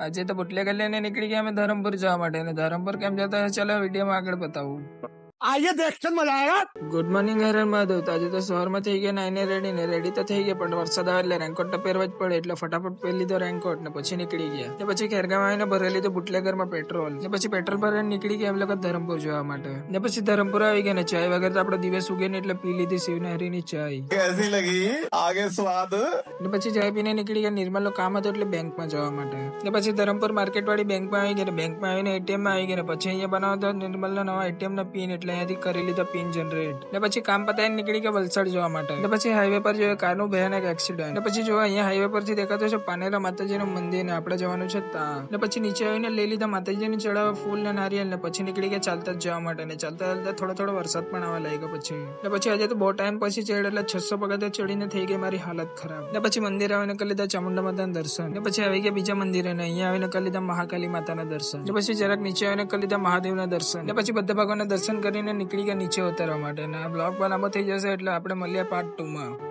આજે તો બુટલેગર લઈને નીકળી ગયા અમે ધરમપુર જવા માટે. અને ધરમપુર કેમ જતા ચાલો વિડીયોમાં આગળ બતાવું. આજે દેખશન મજા આયા ગુડ મોર્નિંગ હેરન માધવ આજે તો સવારમાં થઈ ગયા નાઈને રેડી ને રેડી તો થઈ ગયા પણ વરસાદ આવે એટલે રેનકોટ તો પહેરવા જ પડે. એટલે ફટાફટ પહેરી તો રેનકોટ ને પછી નીકળી ગયા. તે પછી ખેરગામ આવીને ભરેલી લીધો બુટલેગરમાં પેટ્રોલ ને પછી પેટ્રોલ ભરીને નીકળી ગયા એમ લોકો ધરમપુર જોવા માટે. ને પછી ધરમપુર આવી ગયા ને ચાય વગર તો આપડે દિવસ ઉગે ને એટલે પી લીધી શિવનહરી ની ચાય. કેસી લગી? આગે સ્વાદ. ને પછી ચાય પીને નીકળી ગયા નિર્મલ કામ હતું એટલે બેંકમાં જવા માટે. ને પછી ધરમપુર માર્કેટ વાળી બેંકમાં આવી ગયા બેંકમાં આવીને એટીએમમાં આવી ગયા પછી અહીંયા બનાવતો નિર્મલ નો નવા એટીએમ ના પીન એટલે અહીંયાથી કરી લીધો પિન જનરેટ ને પછી કામ પતાવીને નીકળી ગયા વલસાડ જવા માટે ને પછી હાઈવે પર જોયું કારનું ભયાનક એક્સિડન્ટ ને પછી જોવા અહીંયા હાઈવે પરથી દેખાતો છે પાનેરા માતાજીનું મંદિર ને આપણે જવાનું છે ત્યાં ને પછી નીચે આવીને લઈ લીધા માતાજીને ચડાવવા ફૂલ ને નારિયેલ ને પછી નીકળી ગયા ચાલતા જ જવા માટે ને ચાલતા ચાલતા થોડો થોડો વરસાદ પણ આવવા લાગ્યો પછી ને પછી આજે તો બહુ ટાઈમ પછી ચડ એટલે છસો પગથિયા ચડીને થઈ ગઈ મારી હાલત ખરાબ ને પછી મંદિર આવીને કરી લીધા ચામુંડા માતાના દર્શન ને પછી આવી ગયા બીજા મંદિરે ને અહીંયા આવીને કરી લીધા મહાકાલી માતાના દર્શન ને પછી જરાક નીચે આવીને કરી લીધા મહાદેવના દર્શન ને પછી બધા ભગવાનના દર્શન કરીને નીકળી ગયા નીચે ઉતારવા માટે. અને આ બ્લોગ બનાવવો થઈ જશે એટલે આપણે મળીએ પાર્ટ ટુ માં.